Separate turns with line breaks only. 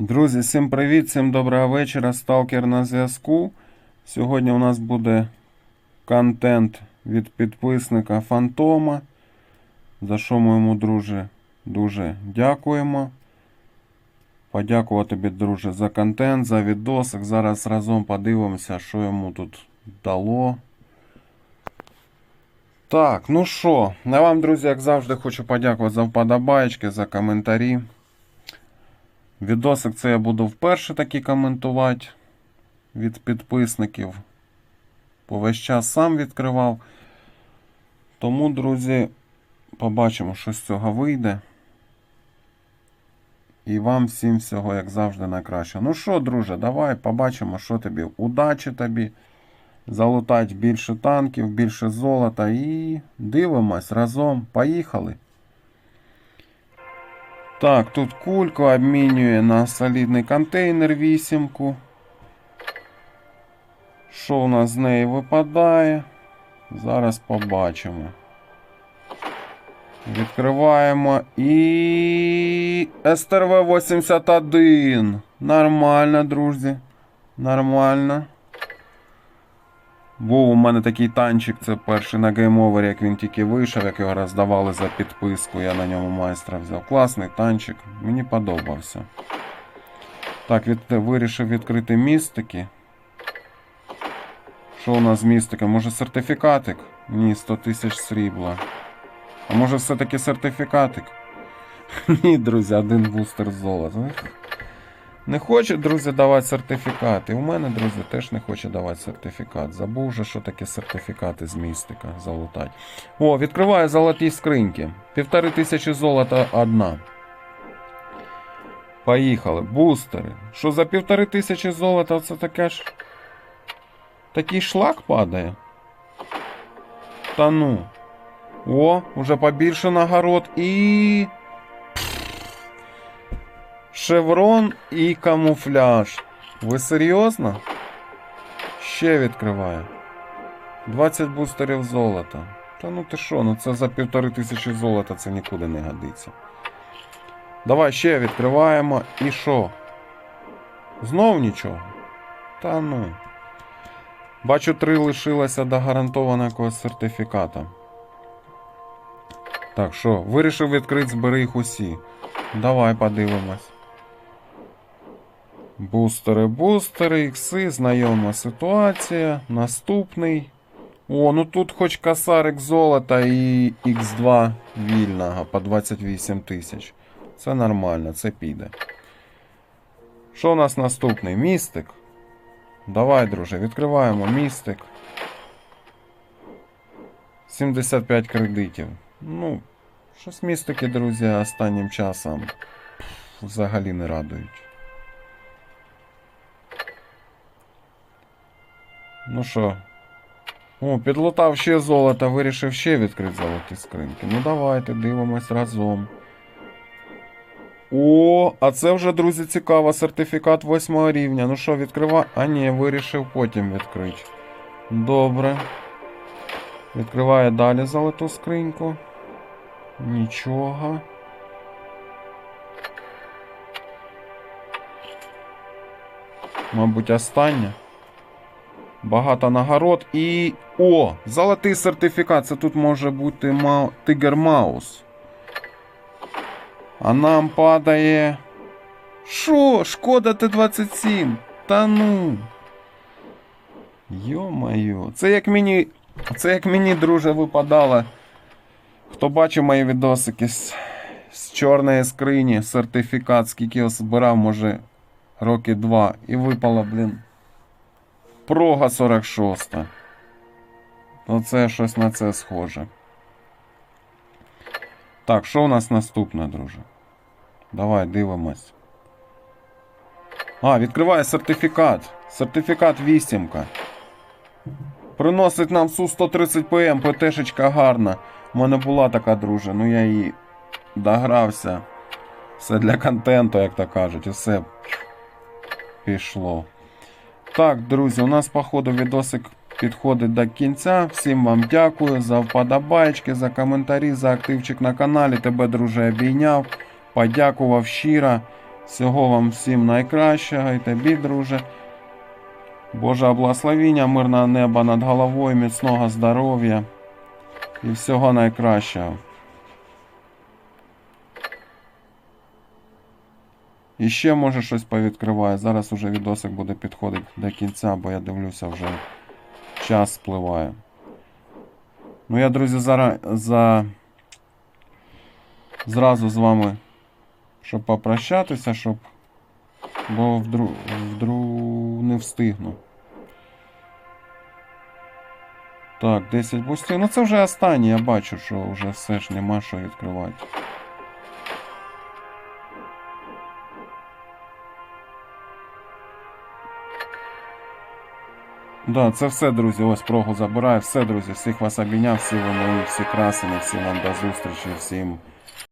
Друзі, всім привіт, всім доброго вечора. Сталкер на зв'язку. Сьогодні у нас буде контент від підписника Фантома. За що ми йому, друже, дуже дякуємо. Подякувати тобі, друже, за контент, за відосик. Зараз разом подивимося, що йому тут дало. Так, ну що, я вам, друзі, як завжди, хочу подякувати за вподобаєчки, за коментарі. Відосик це я буду вперше таки коментувати від підписників. Бо весь час сам відкривав. Тому, друзі, побачимо, що з цього вийде. І вам всім всього, як завжди, найкраще. Ну що, друже, давай побачимо, що тобі. Удачі тобі. Залутать більше танків, більше золота і дивимось разом. Поїхали. Так, тут кульку обмінює на солідний контейнер вісімку. Що у нас з неї випадає? Зараз побачимо. Відкриваємо і. СТРВ 81. Нормально, друзі. Нормально. Був у мене такий танчик, це перший на гейм-овері, як він тільки вийшов, як його роздавали за підписку, я на ньому майстра взяв. Класний танчик, мені подобався. Так, від... вирішив відкрити містики. Що у нас з містика? Може сертифікатик? Ні, 100 тисяч срібла. А може все-таки сертифікатик? Ні, друзі, один бустер золота. Не хоче, друзі, давати сертифікати. У мене, друзі, теж не хоче давати сертифікат. Забув вже, що таке сертифікати з містика залутати. О, відкриваю золоті скриньки. Півтори тисячі золота одна. Поїхали. Бустери. Що за півтори тисячі золота це таке ж. Такий шлак падає. Та ну. О, уже побільше нагород і. Шеврон і камуфляж. Ви серйозно? Ще відкриває. 20 бустерів золота. Та ну ти що, ну це за півтори тисячі золота це нікуди не годиться. Давай ще відкриваємо. І що? Знов нічого? Та ну. Бачу, три лишилося до гарантованого сертифіката. Так, що, вирішив відкрити, збери їх усі. Давай подивимось. Бустери, бустери, ікси, знайома ситуація. Наступний. О, ну тут хоч касарик золота і Х2 вільного по 28 тисяч. Це нормально, це піде. Що у нас наступний? Містик. Давай, друже, відкриваємо містик. 75 кредитів. Ну, щось містики, друзі, останнім часом взагалі не радують. Ну що? О, підлутав ще золото, вирішив ще відкрити золоті скриньки. Ну давайте дивимось разом. О, а це вже, друзі, цікаво. Сертифікат 8 рівня. Ну що, відкрива. А ні, вирішив потім відкрити. Добре. Відкриває далі золоту скриньку. Нічого. Мабуть, остання. Багато нагород і. О! Золотий сертифікат. Це тут може бути Мау... Тигер Маус. А нам падає. Що? Шкода Т-27. Та ну. Йо-моє. Це як мені. Це як мені, друже, випадало. Хто бачив мої відосики з, з чорної скрині, сертифікат, скільки я збирав, може, роки два. І випало, блін. Прога 46. Оце щось на це схоже. Так, що у нас наступне, друже? Давай дивимось. А, відкриває сертифікат. Сертифікат вісімка. Приносить нам Су-130 ПМ, ПТшечка гарна. У мене була така друже, ну я її догрався. Все для контенту, як то кажуть, усе пішло. Так, друзі, у нас, походу, відосик підходить до кінця. Всім вам дякую за вподобайки, за коментарі, за активчик на каналі. Тебе, друже, обійняв. Подякував щиро. Всього вам всім найкращого і тобі, друже. Божа благословіння, мирного неба над головою, міцного здоров'я і всього найкращого. І ще може щось повідкриваю. Зараз уже відосик буде підходити до кінця, бо я дивлюся, вже час спливає. Ну я, друзі, зараз за... зразу з вами, щоб попрощатися, щоб. Бо вдру... вдру... не встигну. Так, 10 бустів. Ну це вже останнє, я бачу, що вже все ж нема що відкривати. Да, це все, друзі. Ось прогу забираю. Все, друзі. Всіх вас обійняв, всі вони, всі красені, всі вам до зустрічі, всім